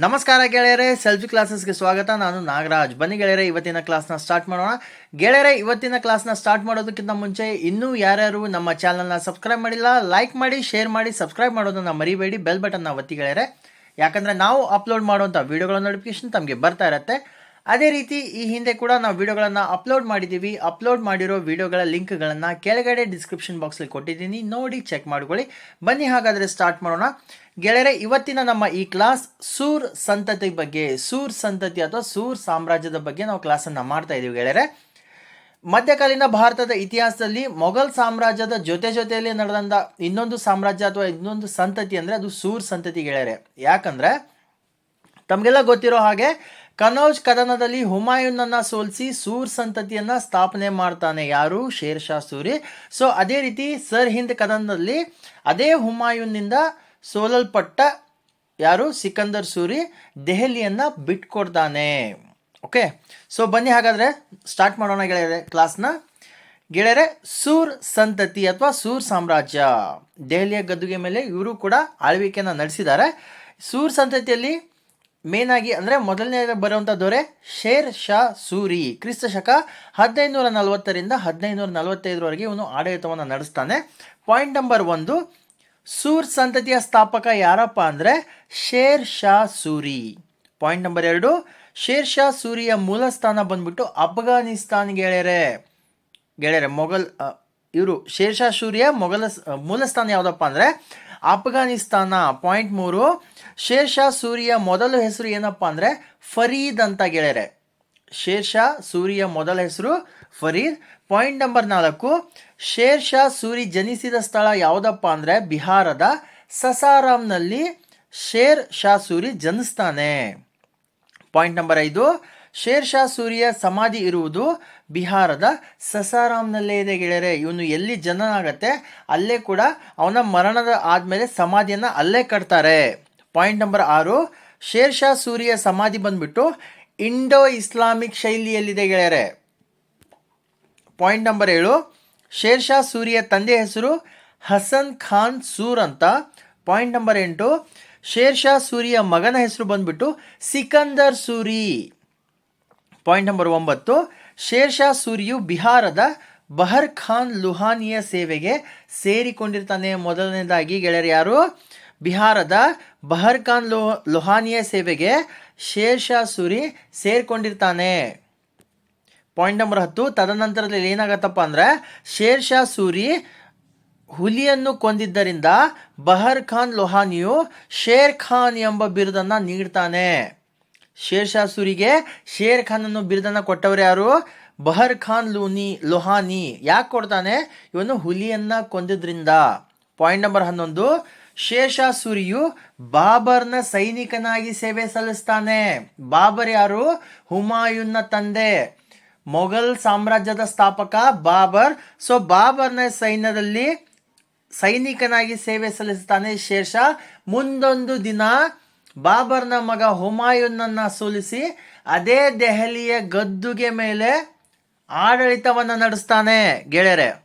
ನಮಸ್ಕಾರ ಗೆಳೆಯರೆ ಸೆಲ್ಫಿ ಕ್ಲಾಸಸ್ಗೆ ಸ್ವಾಗತ. ನಾನು ನಾಗರಾಜ್. ಬನ್ನಿ ಗೆಳೆಯರೆ, ಇವತ್ತಿನ ಕ್ಲಾಸ್ನ ಸ್ಟಾರ್ಟ್ ಮಾಡೋಣ. ಗೆಳೆಯರೆ, ಇವತ್ತಿನ ಕ್ಲಾಸ್ನ ಸ್ಟಾರ್ಟ್ ಮಾಡೋದಕ್ಕಿಂತ ಮುಂಚೆ ಇನ್ನೂ ಯಾರ್ಯಾರು ನಮ್ಮ ಚಾನಲ್ನ ಸಬ್ಸ್ಕ್ರೈಬ್ ಮಾಡಿಲ್ಲ ಲೈಕ್ ಮಾಡಿ ಶೇರ್ ಮಾಡಿ ಸಬ್ಸ್ಕ್ರೈಬ್ ಮಾಡೋದನ್ನ ಮರಿಬೇಡಿ. ಬೆಲ್ ಬಟನ್ನ ಒತ್ತಿ ಗೆಳೆಯರೆ. ಯಾಕಂದರೆ ನಾವು ಅಪ್ಲೋಡ್ ಮಾಡುವಂಥ ವೀಡಿಯೋಗಳ ನೋಟಿಫಿಕೇಶನ್ ತಮಗೆ ಬರ್ತಾ ಇರುತ್ತೆ. ಅದೇ ರೀತಿ ಈ ಹಿಂದೆ ಕೂಡ ನಾವು ವಿಡಿಯೋಗಳನ್ನು ಅಪ್ಲೋಡ್ ಮಾಡಿದ್ದೀವಿ. ಅಪ್ಲೋಡ್ ಮಾಡಿರೋ ವಿಡಿಯೋಗಳ ಲಿಂಕ್ಗಳನ್ನು ಕೆಳಗಡೆ ಡಿಸ್ಕ್ರಿಪ್ಷನ್ ಬಾಕ್ಸಲ್ಲಿ ಕೊಟ್ಟಿದ್ದೀನಿ. ನೋಡಿ ಚೆಕ್ ಮಾಡ್ಕೊಳ್ಳಿ. ಬನ್ನಿ ಹಾಗಾದರೆ ಸ್ಟಾರ್ಟ್ ಮಾಡೋಣ. ಗೆಳೆಯರೆ, ಇವತ್ತಿನ ನಮ್ಮ ಈ ಕ್ಲಾಸ್ ಸೂರ್ ಸಂತತಿ ಬಗ್ಗೆ, ಸೂರ್ ಸಂತತಿ ಅಥವಾ ಸೂರ್ ಸಾಮ್ರಾಜ್ಯದ ಬಗ್ಗೆ ನಾವು ಕ್ಲಾಸನ್ನು ಮಾಡ್ತಾ ಇದ್ದೀವಿ ಗೆಳೆಯರೆ. ಮಧ್ಯಕಾಲೀನ ಭಾರತದ ಇತಿಹಾಸದಲ್ಲಿ ಮೊಘಲ್ ಸಾಮ್ರಾಜ್ಯದ ಜೊತೆ ಜೊತೆಯಲ್ಲಿ ನಡೆದಂಥ ಇನ್ನೊಂದು ಸಾಮ್ರಾಜ್ಯ ಅಥವಾ ಇನ್ನೊಂದು ಸಂತತಿ ಅಂದರೆ ಅದು ಸೂರ್ ಸಂತತಿ ಗೆಳೆಯರೆ. ಯಾಕಂದರೆ ತಮಗೆಲ್ಲ ಗೊತ್ತಿರೋ ಹಾಗೆ ಕನೌಜ್ ಕದನದಲ್ಲಿ ಹುಮಾಯೂನನ್ನ ಸೋಲಿಸಿ ಸೂರ್ ಸಂತತಿಯನ್ನ ಸ್ಥಾಪನೆ ಮಾಡ್ತಾನೆ ಯಾರು? ಶೇರ್ ಶಾ ಸೂರಿ. ಸೊ ಅದೇ ರೀತಿ ಸರ್ ಹಿಂದ್ ಕದನದಲ್ಲಿ ಅದೇ ಹುಮಾಯೂನ್ನಿಂದ ಸೋಲಲ್ಪಟ್ಟ ಯಾರು? ಸಿಕಂದರ್ ಸೂರಿ ದೆಹಲಿಯನ್ನ ಬಿಟ್ಕೊಡ್ತಾನೆ. ಓಕೆ ಸೊ ಬನ್ನಿ ಹಾಗಾದ್ರೆ ಸ್ಟಾರ್ಟ್ ಮಾಡೋಣ ಗೆಳೆಯರೆ ಕ್ಲಾಸ್ನ ಗೆಳೆಯರೆ, ಸೂರ್ ಸಂತತಿ ಅಥವಾ ಸೂರ್ ಸಾಮ್ರಾಜ್ಯ. ದೆಹಲಿಯ ಗದ್ದುಗೆ ಮೇಲೆ ಇವರು ಕೂಡ ಆಳ್ವಿಕೆಯನ್ನು ನಡೆಸಿದ್ದಾರೆ. ಸೂರ್ ಸಂತತಿಯಲ್ಲಿ ಮೇನ್ ಆಗಿ ಅಂದರೆ ಮೊದಲನೇ ಬರುವಂಥ ದೊರೆ ಶೇರ್ ಶಾ ಸೂರಿ. ಕ್ರಿಸ್ತ ಶಕ ಹದಿನೈದುನೂರ ನಲವತ್ತರಿಂದ ಹದಿನೈದುನೂರ ನಲವತ್ತೈದರವರೆಗೆ ಇವನು ಆಡಳಿತವನ್ನು ನಡೆಸ್ತಾನೆ. ಪಾಯಿಂಟ್ ನಂಬರ್ ಒಂದು, ಸೂರ್ ಸಂತತಿಯ ಸ್ಥಾಪಕ ಯಾರಪ್ಪ ಅಂದರೆ ಶೇರ್ ಶಾ ಸೂರಿ. ಪಾಯಿಂಟ್ ನಂಬರ್ ಎರಡು, ಶೇರ್ ಶಾ ಸೂರಿಯ ಮೂಲ ಸ್ಥಾನ ಬಂದ್ಬಿಟ್ಟು ಅಫ್ಘಾನಿಸ್ತಾನ್ ಗೆಳೆಯರೆ ಗೆಳೆಯರೆ, ಮೊಘಲ್ ಇವರು ಶೇರ್ ಶಾ ಸೂರಿಯ ಮೊಘಲ ಮೂಲ ಸ್ಥಾನ ಯಾವುದಪ್ಪ ಅಂದರೆ ಅಫ್ಘಾನಿಸ್ತಾನ. ಪಾಯಿಂಟ್ ಮೂರು ಶೇರ್ ಶಾ ಸೂರಿಯ ಮೊದಲ ಹೆಸರು ಏನಪ್ಪ ಅಂದರೆ ಫರೀದ್ ಅಂತ ಗೆಳೆಯರೆ. ಶೇರ್ ಶಾ ಸೂರಿಯ ಮೊದಲ ಹೆಸರು ಫರೀದ್. ಪಾಯಿಂಟ್ ನಂಬರ್ ನಾಲ್ಕು ಶೇರ್ ಶಾ ಸೂರಿ ಜನಿಸಿದ ಸ್ಥಳ ಯಾವುದಪ್ಪ ಅಂದರೆ ಬಿಹಾರದ ಸಸಾರಾಮ್ನಲ್ಲಿ ಶೇರ್ ಶಾ ಸೂರಿ ಜನಿಸ್ತಾನೆ. ಪಾಯಿಂಟ್ ನಂಬರ್ ಐದು ಶೇರ್ ಶಾ ಸೂರಿಯ ಸಮಾಧಿ ಇರುವುದು ಬಿಹಾರದ ಸಸಾರಾಮ್ನಲ್ಲೇ ಇದೆ ಗೆಳೆಯರೆ. ಇವನು ಎಲ್ಲಿ ಜನನಾಗತ್ತೆ ಅಲ್ಲೇ ಕೂಡ ಅವನ ಮರಣದ ಆದಮೇಲೆ ಸಮಾಧಿಯನ್ನು ಅಲ್ಲೇ ಕಟ್ತಾರೆ. ಪಾಯಿಂಟ್ ನಂಬರ್ ಆರು ಶೇರ್ ಶಾ ಸೂರಿಯ ಸಮಾಧಿ ಬಂದ್ಬಿಟ್ಟು ಇಂಡೋ ಇಸ್ಲಾಮಿಕ್ ಶೈಲಿಯಲ್ಲಿದೆ ಗೆಳೆಯರೆ. ಪಾಯಿಂಟ್ ನಂಬರ್ ಏಳು ಶೇರ್ ಶಾ ಸೂರಿಯ ತಂದೆ ಹೆಸರು ಹಸನ್ ಖಾನ್ ಸೂರ್ ಅಂತ. ಪಾಯಿಂಟ್ ನಂಬರ್ ಎಂಟು ಶೇರ್ ಶಾ ಸೂರಿಯ ಮಗನ ಹೆಸರು ಬಂದ್ಬಿಟ್ಟು ಸಿಕಂದರ್ ಸೂರಿ. ಪಾಯಿಂಟ್ ನಂಬರ್ ಒಂಬತ್ತು ಶೇರ್ ಶಾ ಸೂರಿಯು ಬಿಹಾರದ ಬಹರ್ ಖಾನ್ ಲುಹಾನಿಯ ಸೇವೆಗೆ ಸೇರಿಕೊಂಡಿರ್ತಾನೆ ಮೊದಲನೇದಾಗಿ ಗೆಳೆಯರು ಯಾರು? ಬಿಹಾರದ ಬಹರ್ ಖಾನ್ ಲೋ, ಲೊಹಾನಿಯ ಸೇವೆಗೆ ಶೇರ್ ಶಾ ಸೂರಿ ಸೇರಿಕೊಂಡಿರ್ತಾನೆ. ಪಾಯಿಂಟ್ ನಂಬರ್ ಹತ್ತು, ತದನಂತರದಲ್ಲಿ ಏನಾಗತ್ತಪ್ಪ ಅಂದರೆ ಶೇರ್ ಶಾ ಸೂರಿ ಹುಲಿಯನ್ನು ಕೊಂದಿದ್ದರಿಂದ ಬಹರ್ ಖಾನ್ ಲೊಹಾನಿಯು ಶೇರ್ ಖಾನ್ ಎಂಬ ಬಿರುದನ್ನು ನೀಡ್ತಾನೆ. ಶೇರ್ ಶಾ ಸೂರಿಗೆ ಶೇರ್ ಖಾನ್ ಅನ್ನು ಬಿರುದನ್ನು ಕೊಟ್ಟವರು ಯಾರು? ಬಹರ್ ಖಾನ್ ಲೂನಿ, ಲೊಹಾನಿ. ಯಾಕೆ ಕೊಡ್ತಾನೆ? ಇವನು ಹುಲಿಯನ್ನು ಕೊಂದಿದ್ರಿಂದ. ಪಾಯಿಂಟ್ ನಂಬರ್ ಹನ್ನೊಂದು ಶೇರ್ ಶಾ ಸೂರಿಯು ಬಾಬರ್ನ ಸೈನಿಕನಾಗಿ ಸೇವೆ ಸಲ್ಲಿಸ್ತಾನೆ. ಬಾಬರ್ ಯಾರು? ಹುಮಾಯೂನ್ನ ತಂದೆ. ಮೊಘಲ್ ಸಾಮ್ರಾಜ್ಯದ ಸ್ಥಾಪಕ ಬಾಬರ್. ಸೊ ಬಾಬರ್ನ ಸೈನ್ಯದಲ್ಲಿ ಸೈನಿಕನಾಗಿ ಸೇವೆ ಸಲ್ಲಿಸ್ತಾನೆ ಶೇಷ. ಮುಂದೊಂದು ದಿನ ಬಾಬರ್ನ ಮಗ ಹುಮಾಯೂನನ್ನು ಸೋಲಿಸಿ ಅದೇ ದೆಹಲಿಯ ಗದ್ದುಗೆ ಮೇಲೆ ಆಡಳಿತವನ್ನು ನಡೆಸ್ತಾನೆ ಗೆಳೆಯರೆ.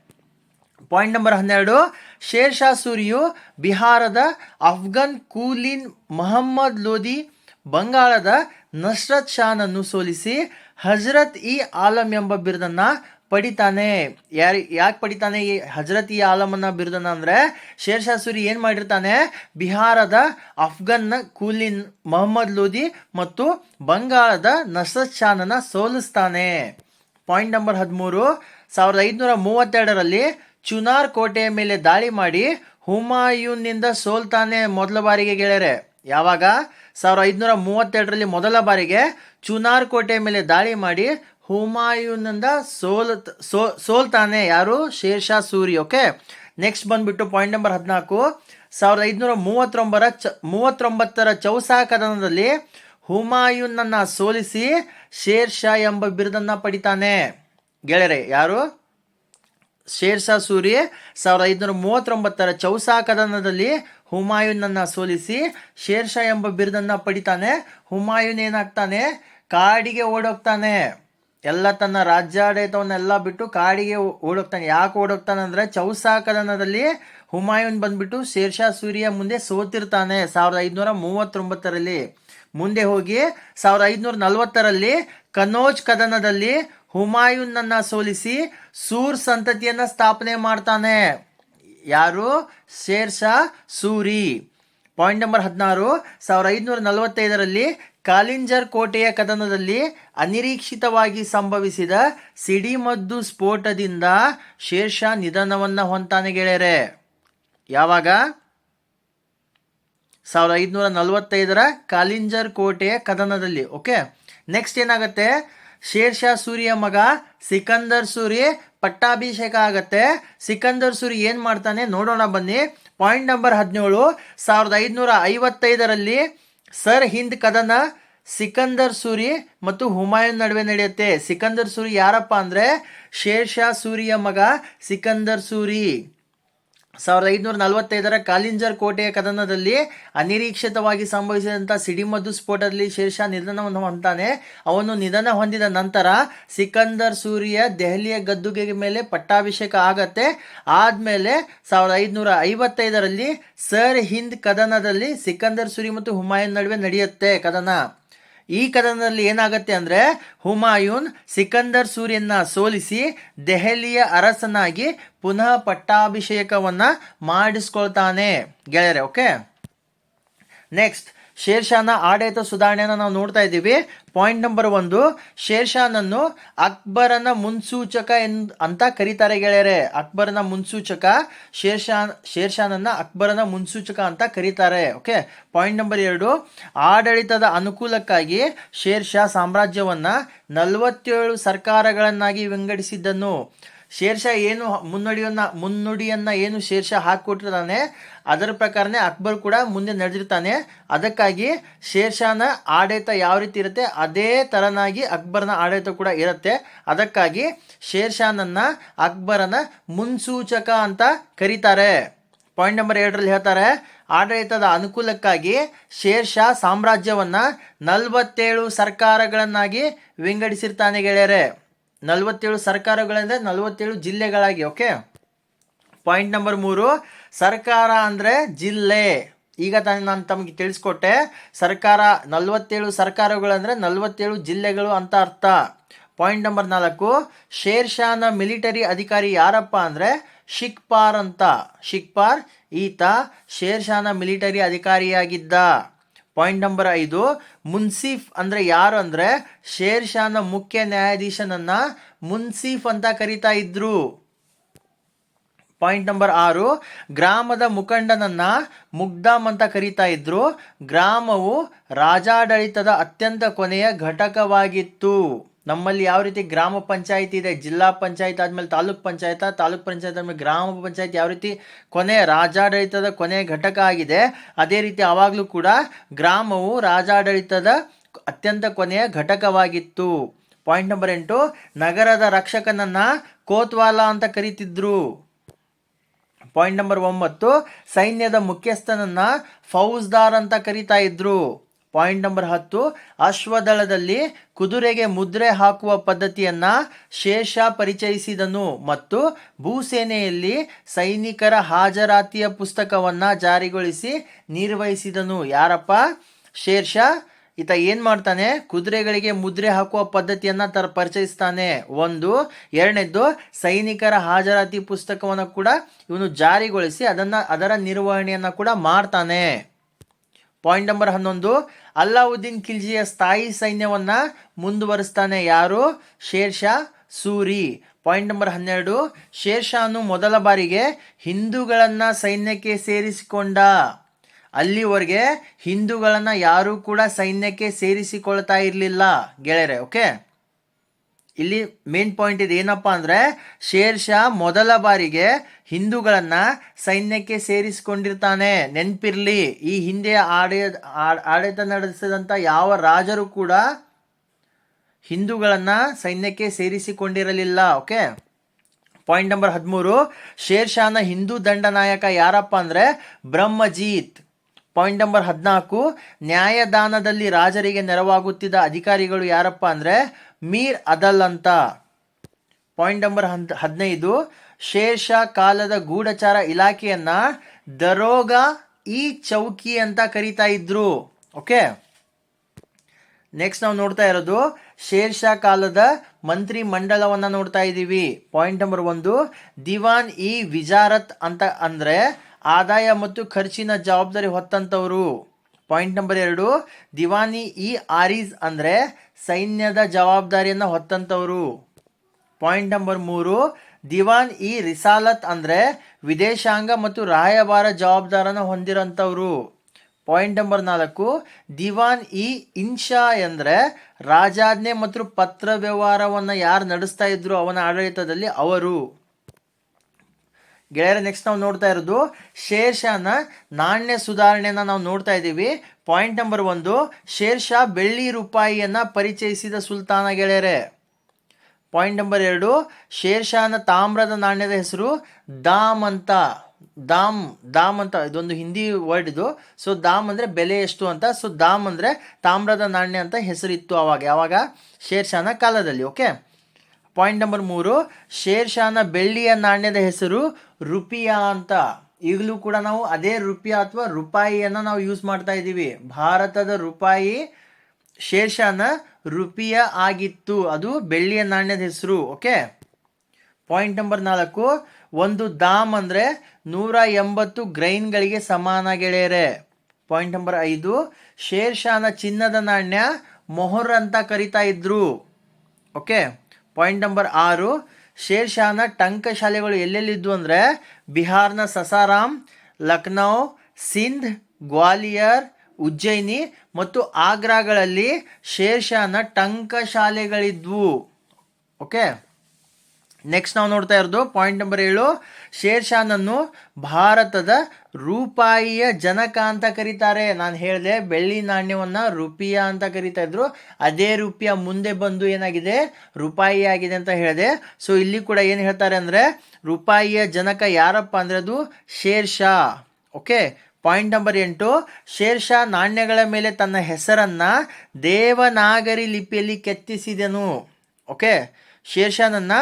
ಪಾಯಿಂಟ್ ನಂಬರ್ ಹನ್ನೆರಡು. ಶೇರ್ ಶಾ ಸೂರಿಯು ಬಿಹಾರದ ಅಫ್ಘನ್ ಕೂಲಿನ್ ಮೊಹಮ್ಮದ್ ಲೋದಿ ಬಂಗಾಳದ ನಸ್ರತ್ ಶಾನನ್ನು ಸೋಲಿಸಿ ಹಜರತ್ ಇ ಆಲಂ ಎಂಬ ಬಿರುದನ್ನು ಪಡಿತಾನೆ. ಯಾರು, ಯಾಕೆ ಪಡಿತಾನೆ ಈ ಹಜರತ್ ಇ ಆಲಮನ್ನ ಬಿರುದನ್ನ ಅಂದರೆ ಶೇರ್ಷಾ ಸೂರಿ ಏನು ಮಾಡಿರ್ತಾನೆ? ಬಿಹಾರದ ಅಫ್ಘನ್ನ ಕೂಲಿನ್ ಮೊಹಮ್ಮದ್ ಲೋದಿ ಮತ್ತು ಬಂಗಾಳದ ನಸ್ರತ್ ಶಾನನ್ನು ಸೋಲಿಸ್ತಾನೆ. ಪಾಯಿಂಟ್ ನಂಬರ್ ಹದಿಮೂರು. ಸಾವಿರದ ಐದುನೂರ ಮೂವತ್ತೆರಡರಲ್ಲಿ ಚುನಾರ್ ಕೋಟೆಯ ಮೇಲೆ ದಾಳಿ ಮಾಡಿ ಹುಮಾಯೂನ್ನಿಂದ ಸೋಲ್ತಾನೆ ಮೊದಲ ಬಾರಿಗೆ ಗೆಳೆಯರೆ. ಯಾವಾಗ? ಸಾವಿರದ ಐದುನೂರ ಮೂವತ್ತೆರಡರಲ್ಲಿ ಮೊದಲ ಬಾರಿಗೆ ಚುನಾರ್ ಕೋಟೆ ಮೇಲೆ ದಾಳಿ ಮಾಡಿ ಹುಮಾಯೂನ್ನಿಂದ ಸೋಲ್ ಸೋ ಸೋಲ್ತಾನೆ ಯಾರು? ಶೇರ್ಷಾ ಸೂರಿ, ಓಕೆ? ನೆಕ್ಸ್ಟ್ ಬಂದುಬಿಟ್ಟು ಪಾಯಿಂಟ್ ನಂಬರ್ ಹದಿನಾಲ್ಕು. ಸಾವಿರದ ಐದುನೂರ ಮೂವತ್ತೊಂಬರ ಚ ಮೂವತ್ತೊಂಬತ್ತರ ಚೌಸಾ ಕದನದಲ್ಲಿ ಹುಮಾಯೂನನ್ನು ಸೋಲಿಸಿ ಶೇರ್ಷಾ ಎಂಬ ಬಿರುದನ್ನು ಪಡಿತಾನೆ. ಗೆಳೆಯರೆ, ಯಾರು? ಶೇರ್ ಶಾ ಸೂರಿ. ಸಾವಿರದ ಐದುನೂರ ಮೂವತ್ತೊಂಬತ್ತರ ಚೌಸಾ ಕದನದಲ್ಲಿ ಹುಮಾಯೂನನ್ನು ಸೋಲಿಸಿ ಶೇರ್ಷಾ ಎಂಬ ಬಿರುದನ್ನು ಪಡಿತಾನೆ. ಹುಮಾಯೂನ್ ಏನಾಗ್ತಾನೆ? ಕಾಡಿಗೆ ಓಡೋಗ್ತಾನೆ. ಎಲ್ಲ ತನ್ನ ರಾಜ್ಯಾಡಳಿತವನ್ನೆಲ್ಲ ಬಿಟ್ಟು ಕಾಡಿಗೆ ಓಡೋಗ್ತಾನೆ. ಯಾಕೆ ಓಡೋಗ್ತಾನೆ ಅಂದರೆ ಚೌಸಾ ಕದನದಲ್ಲಿ ಹುಮಾಯೂನ್ ಬಂದ್ಬಿಟ್ಟು ಶೇರ್ಷಾ ಸೂರಿಯ ಮುಂದೆ ಸೋತಿರ್ತಾನೆ ಸಾವಿರದ ಐದುನೂರ ಮೂವತ್ತೊಂಬತ್ತರಲ್ಲಿ. ಮುಂದೆ ಹೋಗಿ ಸಾವಿರದ ಐದುನೂರ ನಲವತ್ತರಲ್ಲಿ ಕನೋಜ್ ಕದನದಲ್ಲಿ ಹುಮಾಯೂನ್ನನ್ನ ಸೋಲಿಸಿ ಸೂರ್ ಸಂತತಿಯನ್ನ ಸ್ಥಾಪನೆ ಮಾಡ್ತಾನೆ. ಯಾರು? ಶೇರ್ ಶಾ ಸೂರಿ. ಪಾಯಿಂಟ್ ನಂಬರ್ ಹದಿನಾರು. ಸಾವಿರದ ಐದುನೂರ ನಲವತ್ತೈದರಲ್ಲಿ ಕಾಲಿಂಜರ್ ಕೋಟೆಯ ಕದನದಲ್ಲಿ ಅನಿರೀಕ್ಷಿತವಾಗಿ ಸಂಭವಿಸಿದ ಸಿಡಿಮದ್ದು ಸ್ಫೋಟದಿಂದ ಶೇರ್ಷಾ ನಿಧನವನ್ನು ಹೊಂತಾನೆ ಗೆಳೆಯರೆ. ಯಾವಾಗ? ಸಾವಿರದ ಐದುನೂರ ನಲವತ್ತೈದರ ಕಾಲಿಂಜರ್ ಕೋಟೆಯ ಕದನದಲ್ಲಿ. ಓಕೆ? ನೆಕ್ಸ್ಟ್ ಏನಾಗುತ್ತೆ? ಶೇರ್ಷಾ ಸೂರಿಯ ಮಗ, ಸಿಕಂದರ್ ಸೂರಿ ಪಟ್ಟಾಭಿಷೇಕ ಆಗತ್ತೆ. ಸಿಕಂದರ್ ಸೂರಿ ಏನು ಮಾಡ್ತಾನೆ? ನೋಡೋಣ ಬನ್ನಿ. ಪಾಯಿಂಟ್ ನಂಬರ್ ಹದಿನೇಳು. ಸಾವಿರದ ಐದುನೂರ ಐವತ್ತೈದರಲ್ಲಿ ಸರ್ ಹಿಂದ್ ಕದನ ಸಿಕಂದರ್ ಸೂರಿ ಮತ್ತು ಹುಮಾಯೂನ್ ನಡುವೆ ನಡೆಯುತ್ತೆ. ಸಿಕಂದರ್ ಸೂರಿ ಯಾರಪ್ಪ ಅಂದರೆ? ಶೇರ್ಷಾ ಸೂರಿಯ ಮಗ ಸಿಕಂದರ್ ಸೂರಿ. ಸಾವಿರದ ಐದುನೂರ ನಲವತ್ತೈದರ ಕಾಲಿಂಜರ್ ಕೋಟೆಯ ಕದನದಲ್ಲಿ ಅನಿರೀಕ್ಷಿತವಾಗಿ ಸಂಭವಿಸಿದಂಥ ಸಿಡಿಮದ್ದು ಸ್ಫೋಟದಲ್ಲಿ ಶೇರ್ಷಾ ನಿಧನವನ್ನು ಹೊಂದಾನೆ ಅವನು ನಿಧನ ಹೊಂದಿದ ನಂತರ ಸಿಕಂದರ್ ಸೂರಿಯ ದೆಹಲಿಯ ಗದ್ದುಗೆ ಮೇಲೆ ಪಟ್ಟಾಭಿಷೇಕ ಆಗತ್ತೆ. ಆದಮೇಲೆ ಸಾವಿರದ ಐದುನೂರ ಐವತ್ತೈದರಲ್ಲಿ ಸರ್ ಹಿಂದ್ ಕದನದಲ್ಲಿ ಸಿಕಂದರ್ ಸೂರಿ ಮತ್ತು ಹುಮಾಯೂನ್ ನಡುವೆ ನಡೆಯುತ್ತೆ ಕದನ. ಈ ಕದನದಲ್ಲಿ ಏನಾಗತ್ತೆ ಅಂದರೆ ಹುಮಾಯೂನ್ ಸಿಕಂದರ್ ಸೂರ್ಯನ ಸೋಲಿಸಿ ದೆಹಲಿಯ ಅರಸನಾಗಿ ಪುನಃ ಪಟ್ಟಾಭಿಷೇಕವನ್ನು ಮಾಡಿಸ್ಕೊಳ್ತಾನೆ. ಗೆಳೆಯರೆ ಓಕೆ ನೆಕ್ಸ್ಟ್ ಶೇರ್ಷಾನ ಆಡಳಿತ ಸುಧಾರಣೆಯನ್ನು ನಾವು ನೋಡ್ತಾ ಇದ್ದೀವಿ. ಪಾಯಿಂಟ್ ನಂಬರ್ ಒಂದು ಶೇರ್ಷಾನನ್ನು ಅಕ್ಬರನ ಮುನ್ಸೂಚಕ ಎನ್, ಅಂತ ಕರೀತಾರೆ ಗೆಳೆಯರೆ. ಅಕ್ಬರನ ಮುನ್ಸೂಚಕ ಶೇರ್ಷಾ ಶೇರ್ಷಾನನ್ನ ಅಕ್ಬರನ ಮುನ್ಸೂಚಕ ಅಂತ ಕರೀತಾರೆ. ಓಕೆ ಪಾಯಿಂಟ್ ನಂಬರ್ ಎರಡು, ಆಡಳಿತದ ಅನುಕೂಲಕ್ಕಾಗಿ ಶೇರ್ಷಾ ಸಾಮ್ರಾಜ್ಯವನ್ನು ನಲವತ್ತೇಳು ಸರ್ಕಾರಗಳನ್ನಾಗಿ ವಿಂಗಡಿಸಿದ್ದನ್ನು ಶೇರ್ಷಾ ಏನು ಮುನ್ನುಡಿಯನ್ನ ಮುನ್ನುಡಿಯನ್ನ ಏನು ಶೇರ್ಷಾ ಹಾಕಿಕೊಟ್ಟಿರ್ತಾನೆ ಅದರ ಪ್ರಕಾರನೇ ಅಕ್ಬರ್ ಕೂಡ ಮುಂದೆ ನಡೆದಿರ್ತಾನೆ. ಅದಕ್ಕಾಗಿ ಶೇರ್ಷಾನ ಆಡಳಿತ ಯಾವ ರೀತಿ ಇರುತ್ತೆ, ಅದೇ ತರನಾಗಿ ಅಕ್ಬರ್ನ ಆಡಳಿತ ಕೂಡ ಇರುತ್ತೆ. ಅದಕ್ಕಾಗಿ ಶೇರ್ಷಾನನ್ನ ಅಕ್ಬರನ ಮುನ್ಸೂಚಕ ಅಂತ ಕರೀತಾರೆ. ಪಾಯಿಂಟ್ ನಂಬರ್ ಎರಡರಲ್ಲಿ ಹೇಳ್ತಾರೆ, ಆಡಳಿತದ ಅನುಕೂಲಕ್ಕಾಗಿ ಶೇರ್ಷಾ ಸಾಮ್ರಾಜ್ಯವನ್ನ ನಲವತ್ತೇಳು ಸರ್ಕಾರಗಳನ್ನಾಗಿ ವಿಂಗಡಿಸಿರ್ತಾನೆ ಗೆಳೆಯರೆ. ನಲವತ್ತೇಳು ಸರ್ಕಾರಗಳಂದರೆ ನಲವತ್ತೇಳು ಜಿಲ್ಲೆಗಳಾಗಿ ಓಕೆ ಪಾಯಿಂಟ್ ನಂಬರ್ ಮೂರು, ಸರ್ಕಾರ ಅಂದರೆ ಜಿಲ್ಲೆ. ಈಗ ತಾನೇ ನಾನು ತಮಗೆ ತಿಳಿಸ್ಕೊಟ್ಟೆ, ಸರ್ಕಾರ ನಲವತ್ತೇಳು ಸರ್ಕಾರಗಳಂದರೆ ನಲವತ್ತೇಳು ಜಿಲ್ಲೆಗಳು ಅಂತ ಅರ್ಥ. ಪಾಯಿಂಟ್ ನಂಬರ್ ನಾಲ್ಕು, ಶೇರ್ಷಾನ ಮಿಲಿಟರಿ ಅಧಿಕಾರಿ ಯಾರಪ್ಪ ಅಂದರೆ ಶಿಕ್ಪಾರ್ ಅಂತ. ಶಿಕ್ಪಾರ್ ಈತ ಶೇರ್ಷಾನ ಮಿಲಿಟರಿ ಅಧಿಕಾರಿಯಾಗಿದ್ದ. ಪಾಯಿಂಟ್ ನಂಬರ್ ಐದು, ಮುನ್ಸೀಫ್ ಅಂದರೆ ಯಾರು ಅಂದರೆ ಶೇರ್ ಶಾನ ಮುಖ್ಯ ನ್ಯಾಯಾಧೀಶನನ್ನು ಮುನ್ಸೀಫ್ ಅಂತ ಕರಿತಾ ಇದ್ರು. ಪಾಯಿಂಟ್ ನಂಬರ್ ಆರು, ಗ್ರಾಮದ ಮುಖಂಡನನ್ನ ಮುಗ್ದಾಮ್ ಅಂತ ಕರೀತಾ ಇದ್ರು. ಗ್ರಾಮವು ರಾಜಾಡಳಿತದ ಅತ್ಯಂತ ಕೊನೆಯ ಘಟಕವಾಗಿತ್ತು. ನಮ್ಮಲ್ಲಿ ಯಾವ ರೀತಿ ಗ್ರಾಮ ಪಂಚಾಯಿತಿ ಇದೆ, ಜಿಲ್ಲಾ ಪಂಚಾಯತ್ ಆದಮೇಲೆ ತಾಲೂಕ್ ಪಂಚಾಯತ, ತಾಲೂಕ್ ಪಂಚಾಯತ್ ಆದಮೇಲೆ ಗ್ರಾಮ ಪಂಚಾಯತ್ ಯಾವ ರೀತಿ ಕೊನೆ ರಾಜಾಡಳಿತದ ಕೊನೆ ಘಟಕ ಆಗಿದೆ, ಅದೇ ರೀತಿ ಆವಾಗಲೂ ಕೂಡ ಗ್ರಾಮವು ರಾಜಾಡಳಿತದ ಅತ್ಯಂತ ಕೊನೆಯ ಘಟಕವಾಗಿತ್ತು. ಪಾಯಿಂಟ್ ನಂಬರ್ ಎಂಟು, ನಗರದ ರಕ್ಷಕನನ್ನ ಕೋತ್ವಾಲ ಅಂತ ಕರೀತಿದ್ರು. ಪಾಯಿಂಟ್ ನಂಬರ್ ಒಂಬತ್ತು, ಸೈನ್ಯದ ಮುಖ್ಯಸ್ಥನನ್ನ ಫೌಜ್ದಾರ್ ಅಂತ ಕರೀತಾ ಇದ್ರು. ಪಾಯಿಂಟ್ ನಂಬರ್ ಹತ್ತು, ಅಶ್ವದಳದಲ್ಲಿ ಕುದುರೆಗೆ ಮುದ್ರೆ ಹಾಕುವ ಪದ್ಧತಿಯನ್ನ ಶೇಷ ಪರಿಚಯಿಸಿದನು ಮತ್ತು ಭೂಸೇನೆಯಲ್ಲಿ ಸೈನಿಕರ ಹಾಜರಾತಿಯ ಪುಸ್ತಕವನ್ನ ಜಾರಿಗೊಳಿಸಿ ನಿರ್ವಹಿಸಿದನು. ಯಾರಪ್ಪ? ಶೇರ್ಷ, ಈತ ಏನು ಮಾಡ್ತಾನೆ? ಕುದುರೆಗಳಿಗೆ ಮುದ್ರೆ ಹಾಕುವ ಪದ್ಧತಿಯನ್ನ ತರ ಪರಿಚಯಿಸ್ತಾನೆ. ಒಂದು. ಎರಡನೇದ್ದು, ಸೈನಿಕರ ಹಾಜರಾತಿ ಪುಸ್ತಕವನ್ನು ಕೂಡ ಇವನು ಜಾರಿಗೊಳಿಸಿ ಅದನ್ನ, ಅದರ ನಿರ್ವಹಣೆಯನ್ನ ಕೂಡ ಮಾಡ್ತಾನೆ. ಪಾಯಿಂಟ್ ನಂಬರ್ ಹನ್ನೊಂದು, ಅಲ್ಲಾವುದ್ದೀನ್ ಖಿಲ್ಜಿಯ ಸ್ಥಾಯಿ ಸೈನ್ಯವನ್ನು ಮುಂದುವರಿಸ್ತಾನೆ ಯಾರು? ಶೇರ್ಷಾ ಸೂರಿ. ಪಾಯಿಂಟ್ ನಂಬರ್ ಹನ್ನೆರಡು, ಶೇರ್ಷಾನು ಮೊದಲ ಬಾರಿಗೆ ಹಿಂದೂಗಳನ್ನ ಸೈನ್ಯಕ್ಕೆ ಸೇರಿಸಿಕೊಂಡ. ಅಲ್ಲಿವರೆಗೆ ಹಿಂದೂಗಳನ್ನ ಯಾರೂ ಕೂಡ ಸೈನ್ಯಕ್ಕೆ ಸೇರಿಸಿಕೊಳ್ತಾ ಇರಲಿಲ್ಲ. ಗೆಳೆಯರೆ ಓಕೆ ಇಲ್ಲಿ ಮೇನ್ ಪಾಯಿಂಟ್ ಇದು ಏನಪ್ಪಾ ಅಂದರೆ ಶೇರ್ ಶಾ ಮೊದಲ ಬಾರಿಗೆ ಹಿಂದೂಗಳನ್ನು ಸೈನ್ಯಕ್ಕೆ ಸೇರಿಸಿಕೊಂಡಿರ್ತಾನೆ. ನೆನಪಿರಲಿ, ಈ ಹಿಂದೆ ಆಡೇ ಆಡಳಿತ ನಡೆಸಿದಂಥ ಯಾವ ರಾಜರು ಕೂಡ ಹಿಂದೂಗಳನ್ನು ಸೈನ್ಯಕ್ಕೆ ಸೇರಿಸಿಕೊಂಡಿರಲಿಲ್ಲ ಓಕೆ ಪಾಯಿಂಟ್ ನಂಬರ್ ಹದಿಮೂರು, ಶೇರ್ ಶಾನ ಹಿಂದೂ ದಂಡನಾಯಕ ಯಾರಪ್ಪ ಅಂದರೆ ಬ್ರಹ್ಮಜೀತ್. ಪಾಯಿಂಟ್ ನಂಬರ್ ಹದಿನಾಲ್ಕು, ನ್ಯಾಯದಾನದಲ್ಲಿ ರಾಜರಿಗೆ ನೆರವಾಗುತ್ತಿದ್ದ ಅಧಿಕಾರಿಗಳು ಯಾರಪ್ಪ ಅಂದರೆ ಮೀರ್ ಅದಲ್ ಅಂತ. ಪಾಯಿಂಟ್ ನಂಬರ್ ಹದ್, ಹದಿನೈದು ಶೇಷ ಕಾಲದ ಗೂಢಚಾರ ಇಲಾಖೆಯನ್ನು ದರೋಗ ಈ ಚೌಕಿ ಅಂತ ಕರೀತಾ ಇದ್ರು. ಓಕೆ? ನೆಕ್ಸ್ಟ್ ನಾವು ನೋಡ್ತಾ ಇರೋದು, ಶೇರ್ಷಾ ಕಾಲದ ಮಂತ್ರಿ ಮಂಡಲವನ್ನು ನೋಡ್ತಾ ಇದ್ದೀವಿ ಪಾಯಿಂಟ್ ನಂಬರ್ ಒಂದು, ದಿವಾನ್ ಇ ವಿಜಾರತ್ ಅಂತ ಅಂದ್ರೆ ಆದಾಯ ಮತ್ತು ಖರ್ಚಿನ ಜವಾಬ್ದಾರಿ ಹೊತ್ತಂಥವರು ಪಾಯಿಂಟ್ ನಂಬರ್ ಎರಡು, ದಿವಾನಿ ಇ ಆರೀಸ್ ಅಂದರೆ ಸೈನ್ಯದ ಜವಾಬ್ದಾರಿಯನ್ನು ಹೊತ್ತಂಥವರು ಪಾಯಿಂಟ್ ನಂಬರ್ ಮೂರು, ದಿವಾನ್ ಇ ರಿಸಾಲತ್ ಅಂದರೆ ವಿದೇಶಾಂಗ ಮತ್ತು ರಾಯಭಾರ ಜವಾಬ್ದಾರನ ಹೊಂದಿರೋಂಥವ್ರು ಪಾಯಿಂಟ್ ನಂಬರ್ ನಾಲ್ಕು, ದಿವಾನ್ ಇ ಇನ್ಶಾ ಎಂದರೆ ರಾಜಾಜ್ಞೆ ಮತ್ತು ಪತ್ರ ವ್ಯವಹಾರವನ್ನು ಯಾರು ನಡೆಸ್ತಾ ಇದ್ರು ಅವನ ಆಡಳಿತದಲ್ಲಿ ಅವರು. ಗೆಳೆಯರ ನೆಕ್ಸ್ಟ್ ನಾವು ನೋಡ್ತಾ ಇರೋದು ಶೇರ್ಷಾನ ನಾಣ್ಯ ಸುಧಾರಣೆಯನ್ನು ನಾವು ನೋಡ್ತಾ ಇದ್ದೀವಿ. ಪಾಯಿಂಟ್ ನಂಬರ್ ಒಂದು, ಶೇರ್ಷಾ ಬೆಳ್ಳಿ ರೂಪಾಯಿಯನ್ನು ಪರಿಚಯಿಸಿದ ಸುಲ್ತಾನ ಗೆಳೆಯರೆ. ಪಾಯಿಂಟ್ ನಂಬರ್ ಎರಡು, ಶೇರ್ಷಾನ ತಾಮ್ರದ ನಾಣ್ಯದ ಹೆಸರು ದಾಮ್ ಅಂತ. ದಾಮ್ ದಾಮ್ ಅಂತ, ಇದೊಂದು ಹಿಂದಿ ವರ್ಡ್ ಇದು. ಸೊ ದಾಮ್ ಅಂದರೆ ಬೆಲೆ ಎಷ್ಟು ಅಂತ. ಸೊ ದಾಮ್ ಅಂದರೆ ತಾಮ್ರದ ನಾಣ್ಯ ಅಂತ ಹೆಸರಿತ್ತು ಆವಾಗ ಯಾವಾಗ? ಶೇರ್ಷಾನ ಕಾಲದಲ್ಲಿ ಓಕೆ ಪಾಯಿಂಟ್ ನಂಬರ್ ಮೂರು, ಶೇರ್ಷಾನ ಬೆಳ್ಳಿಯ ನಾಣ್ಯದ ಹೆಸರು ರುಪಿಯಾ ಅಂತ. ಈಗಲೂ ಕೂಡ ನಾವು ಅದೇ ರುಪಿಯಾ ಅಥವಾ ರೂಪಾಯಿಯನ್ನು ನಾವು ಯೂಸ್ ಮಾಡ್ತಾ ಇದ್ದೀವಿ. ಭಾರತದ ರೂಪಾಯಿ ಶೇರ್ಷಾನ ರುಪಿಯ ಆಗಿತ್ತು. ಅದು ಬೆಳ್ಳಿಯ ನಾಣ್ಯದ ಹೆಸರು, ಓಕೆ? ಪಾಯಿಂಟ್ ನಂಬರ್ ನಾಲ್ಕು, ಒಂದು ದಾಮ್ ಅಂದರೆ ನೂರ ಎಂಬತ್ತು ಗ್ರೈನ್ಗಳಿಗೆ ಸಮಾನ ಗೆಳೆಯರೆ. ಪಾಯಿಂಟ್ ನಂಬರ್ ಐದು, ಶೇರ್ಷಾನ ಚಿನ್ನದ ನಾಣ್ಯ ಮೊಹರ್ ಅಂತ ಕರಿತಾ ಇದ್ರು, ಓಕೆ? ಪಾಯಿಂಟ್ ನಂಬರ್ ಆರು ಶೇರ್ ಶಾನ ಟಂಕ ಶಾಲೆಗಳು ಎಲ್ಲೆಲ್ಲಿದ್ವು ಅಂದರೆ ಬಿಹಾರ್ನ ಸಸಾರಾಮ್, ಲಕ್ನೌ, ಸಿಂಧ್, ಗ್ವಾಲಿಯರ್, ಉಜ್ಜಯಿನಿ ಮತ್ತು ಆಗ್ರಾಗಳಲ್ಲಿ ಶೇರ್ಷಾನ ಟಂಕ ಶಾಲೆಗಳಿದ್ವು. ಓಕೆ ನೆಕ್ಸ್ಟ್ ನಾವು ನೋಡ್ತಾ ಇರೋದು ಪಾಯಿಂಟ್ ನಂಬರ್ ಏಳು ಶೇರ್ಷಾನನ್ನು ಭಾರತದ ರೂಪಾಯಿಯ ಜನಕ ಅಂತ ಕರೀತಾರೆ. ನಾನು ಹೇಳಿದೆ, ಬೆಳ್ಳಿ ನಾಣ್ಯವನ್ನು ರುಪಿಯಾ ಅಂತ ಕರಿತಾ ಇದ್ರು. ಅದೇ ರೂಪಿಯ ಮುಂದೆ ಬಂದು ಏನಾಗಿದೆ? ರೂಪಾಯಿ ಆಗಿದೆ ಅಂತ ಹೇಳಿದೆ. ಸೊ ಇಲ್ಲಿ ಕೂಡ ಏನು ಹೇಳ್ತಾರೆ ಅಂದರೆ, ರೂಪಾಯಿಯ ಜನಕ ಯಾರಪ್ಪ ಅಂದರೆ ಅದು ಶೇರ್ಷಾ. ಓಕೆ ಪಾಯಿಂಟ್ ನಂಬರ್ ಎಂಟು, ಶೇರ್ಷಾ ನಾಣ್ಯಗಳ ಮೇಲೆ ತನ್ನ ಹೆಸರನ್ನು ದೇವನಾಗರಿ ಲಿಪಿಯಲ್ಲಿ ಕೆತ್ತಿಸಿದನು. ಓಕೆ ಶೇರ್ಷಾನನ್ನ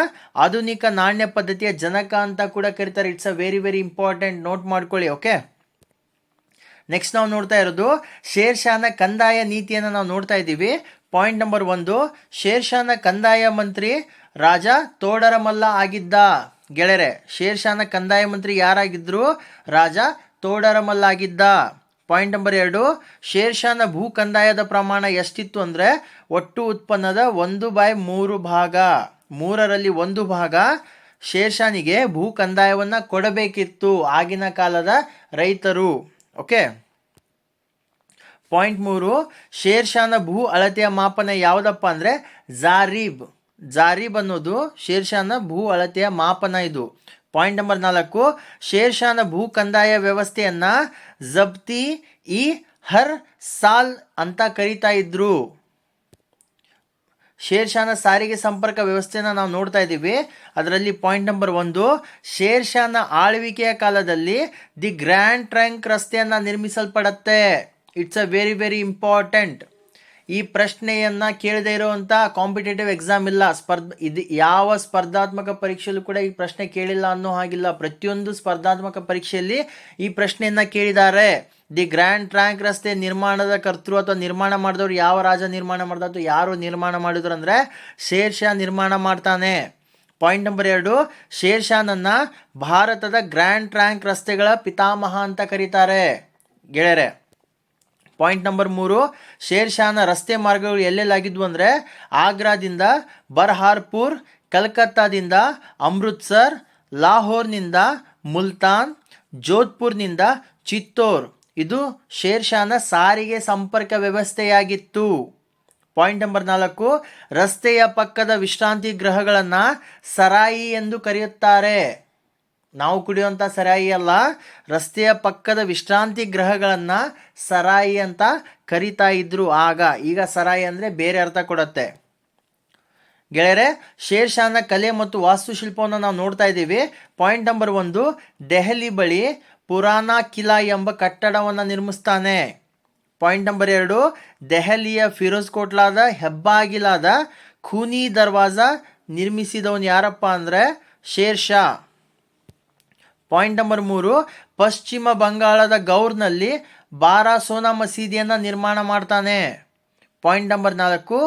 ಆಧುನಿಕ ನಾಣ್ಯ ಪದ್ಧತಿಯ ಜನಕ ಅಂತ ಕೂಡ ಕರೀತಾರೆ. It's a very very important note ಮಾಡ್ಕೊಳ್ಳಿ ಓಕೆ ನೆಕ್ಸ್ಟ್ ನಾವು ನೋಡ್ತಾ ಇರೋದು ಶೇರ್ಷಾನ ಕಂದಾಯ ನೀತಿಯನ್ನು ನಾವು ನೋಡ್ತಾ ಇದ್ದೀವಿ. ಪಾಯಿಂಟ್ ನಂಬರ್ ಒಂದು, ಶೇರ್ಷಾನ ಕಂದಾಯ ಮಂತ್ರಿ ರಾಜ ತೋಡರಮಲ್ಲ ಆಗಿದ್ದ. ಗೆಳೆರೆ ಶೇರ್ಷಾನ ಕಂದಾಯ ಮಂತ್ರಿ ಯಾರಾಗಿದ್ರು? ರಾಜ ತೋಡರಮಲ್ಲ ಆಗಿದ್ದ. ಪಾಯಿಂಟ್ ನಂಬರ್ ಎರಡು, ಶೇರ್ಷಾನ ಭೂ ಕಂದಾಯದ ಪ್ರಮಾಣ ಎಷ್ಟಿತ್ತು ಅಂದರೆ, ಒಟ್ಟು ಉತ್ಪನ್ನದ ಒಂದು ಬೈ ಮೂರು ಭಾಗ. ಮೂರರಲ್ಲಿ ಒಂದು ಭಾಗ ಶೇರ್ಷಾನಿಗೆ ಭೂ ಕಂದಾಯವನ್ನು ಕೊಡಬೇಕಿತ್ತು ಆಗಿನ ಕಾಲದ ರೈತರು. ಓಕೆ? ಪಾಯಿಂಟ್ ಮೂರು, ಶೇರ್ಷಾನ ಭೂ ಅಳತೆಯ ಮಾಪನ ಯಾವುದಪ್ಪ ಅಂದರೆ ಜಾರೀಬ್. ಜಾರೀಬ್ ಅನ್ನೋದು ಶೇರ್ಷಾನ ಭೂ ಅಳತೆಯ ಮಾಪನ ಇದು. ಪಾಯಿಂಟ್ ನಂಬರ್ ನಾಲ್ಕು, ಶೇರ್ಷಾನ ಭೂ ಕಂದಾಯ ವ್ಯವಸ್ಥೆಯನ್ನು ಜಬ್ತಿ ಇ ಹರ್ ಸಾಲ್ ಅಂತ ಕರಿತಾ ಇದ್ರು. ಶೇರ್ಷಾನ ಸಾರಿಗೆ ಸಂಪರ್ಕ ವ್ಯವಸ್ಥೆನ ನಾವು ನೋಡ್ತಾ ಇದ್ದೀವಿ. ಅದರಲ್ಲಿ ಪಾಯಿಂಟ್ ನಂಬರ್ ಒಂದು ಶೇರ್ಷಾನ ಆಳ್ವಿಕೆಯ ಕಾಲದಲ್ಲಿ ದಿ ಗ್ರ್ಯಾಂಡ್ ಟ್ರ್ಯಾಂಕ್ ರಸ್ತೆಯನ್ನು ನಿರ್ಮಿಸಲ್ಪಡತ್ತೆ. It's a very very important ಈ ಪ್ರಶ್ನೆಯನ್ನು ಕೇಳದೇ ಇರುವಂಥ ಕಾಂಪಿಟೇಟಿವ್ ಎಕ್ಸಾಮ್ ಇಲ್ಲ. ಸ್ಪರ್ಧ ಇದು ಯಾವ ಸ್ಪರ್ಧಾತ್ಮಕ ಪರೀಕ್ಷೆಯಲ್ಲೂ ಕೂಡ ಈ ಪ್ರಶ್ನೆ ಕೇಳಿಲ್ಲ ಅನ್ನೋ ಹಾಗಿಲ್ಲ. ಪ್ರತಿಯೊಂದು ಸ್ಪರ್ಧಾತ್ಮಕ ಪರೀಕ್ಷೆಯಲ್ಲಿ ಈ ಪ್ರಶ್ನೆಯನ್ನು ಕೇಳಿದ್ದಾರೆ. ದಿ ಗ್ರ್ಯಾಂಡ್ ಟ್ರ್ಯಾಂಕ್ ರಸ್ತೆ ನಿರ್ಮಾಣದ ಕರ್ತೃ ಅಥವಾ ನಿರ್ಮಾಣ ಮಾಡಿದವರು ಯಾವ ರಾಜ ನಿರ್ಮಾಣ ಮಾಡಿದ ಅಥವಾ ಯಾರು ನಿರ್ಮಾಣ ಮಾಡಿದ್ರು ಅಂದ್ರೆ ಶೇರ್ಷಾ ನಿರ್ಮಾಣ ಮಾಡ್ತಾನೆ. ಪಾಯಿಂಟ್ ನಂಬರ್ ಎರಡು, ಶೇರ್ಷಾನನ್ನ ಭಾರತದ ಗ್ರ್ಯಾಂಡ್ ಟ್ರ್ಯಾಂಕ್ ರಸ್ತೆಗಳ ಪಿತಾಮಹ ಅಂತ ಕರೀತಾರೆ. ಗೆಳೆಯರೆ ಪಾಯಿಂಟ್ ನಂಬರ್ ಮೂರು, ಶೇರ್ಷಾನ ರಸ್ತೆ ಮಾರ್ಗಗಳು ಎಲ್ಲೆಲ್ಲಾಗಿದ್ವು ಅಂದರೆ ಆಗ್ರಾದಿಂದ ಬರ್ಹಾರ್ಪುರ್, ಕಲ್ಕತ್ತಾದಿಂದ ಅಮೃತ್ಸರ್, ಲಾಹೋರ್ನಿಂದ ಮುಲ್ತಾನ್, ಜೋಧ್ಪುರ್ನಿಂದ ಚಿತ್ತೋರ್. ಇದು ಶೇರ್ಷಾನ ಸಾರಿಗೆ ಸಂಪರ್ಕ ವ್ಯವಸ್ಥೆಯಾಗಿತ್ತು. ಪಾಯಿಂಟ್ ನಂಬರ್ ನಾಲ್ಕು, ರಸ್ತೆಯ ಪಕ್ಕದ ವಿಶ್ರಾಂತಿ ಗೃಹಗಳನ್ನು ಸರಾಯಿ ಎಂದು ಕರೆಯುತ್ತಾರೆ. ನಾವು ಕುಡಿಯುವಂಥ ಸರಾಯಿ ಅಲ್ಲ, ರಸ್ತೆಯ ಪಕ್ಕದ ವಿಶ್ರಾಂತಿ ಗೃಹಗಳನ್ನು ಸರಾಯಿ ಅಂತ ಕರಿತಾ ಇದ್ರು ಆಗ. ಈಗ ಸರಾಯಿ ಅಂದರೆ ಬೇರೆ ಅರ್ಥ ಕೊಡುತ್ತೆ. ಗೆಳೆಯರೆ, ಶೇರ್ಷಾನ ಕಲೆ ಮತ್ತು ವಾಸ್ತುಶಿಲ್ಪವನ್ನು ನಾವು ನೋಡ್ತಾ ಇದ್ದೀವಿ. ಪಾಯಿಂಟ್ ನಂಬರ್ ಒಂದು, ದೆಹಲಿ ಬಳಿ ಪುರಾಣ ಕಿಲಾ ಎಂಬ ಕಟ್ಟಡವನ್ನು ನಿರ್ಮಿಸ್ತಾನೆ. ಪಾಯಿಂಟ್ ನಂಬರ್ ಎರಡು, ದೆಹಲಿಯ ಫಿರೋಜ್ ಕೋಟ್ಲಾದ ಹೆಬ್ಬಾಗಿಲಾದ ಖೂನಿ ದರ್ವಾಜ ನಿರ್ಮಿಸಿದವನು ಯಾರಪ್ಪ ಅಂದರೆ ಶೇರ್ ಶಾ. ಪಾಯಿಂಟ್ ನಂಬರ್ ಮೂರು, ಪಶ್ಚಿಮ ಬಂಗಾಳದ ಗೌರ್ನಲ್ಲಿ ಬಾರಾಸೋನಾ ಮಸೀದಿಯನ್ನು ನಿರ್ಮಾಣ ಮಾಡ್ತಾನೆ. ಪಾಯಿಂಟ್ ನಂಬರ್ ನಾಲ್ಕು,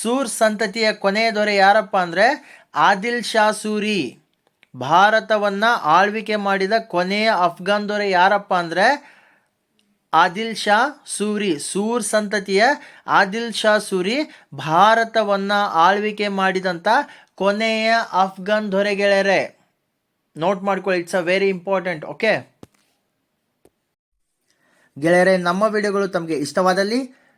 ಸೂರ್ ಸಂತತಿಯ ಕೊನೆಯ ದೊರೆ ಯಾರಪ್ಪ ಅಂದರೆ ಆದಿಲ್ ಶಾ ಸೂರಿ. ಭಾರತವನ್ನು ಆಳ್ವಿಕೆ ಮಾಡಿದ ಕೊನೆಯ ಅಫ್ಘಾನ್ ದೊರೆ ಯಾರಪ್ಪ ಅಂದರೆ? ಆದಿಲ್ ಶಾ ಸೂರಿ, ಸೂರ್ ಸಂತತಿಯ ಆದಿಲ್ ಶಾ ಸೂರಿ ಭಾರತವನ್ನು ಆಳ್ವಿಕೆ ಮಾಡಿದಂಥ ಕೊನೆಯ ಅಫ್ಘಾನ್ ದೊರೆ ಗೆಳೆಯರೆ ನೋಟ್ ಮಾಡ್ಕೊಳ್ಳಿ it's a very important okay ಗೆಳೆಯರೆ, ನಮ್ಮ ವಿಡಿಯೋಗಳು ತಮಗೆ ಇಷ್ಟವಾದಲ್ಲಿ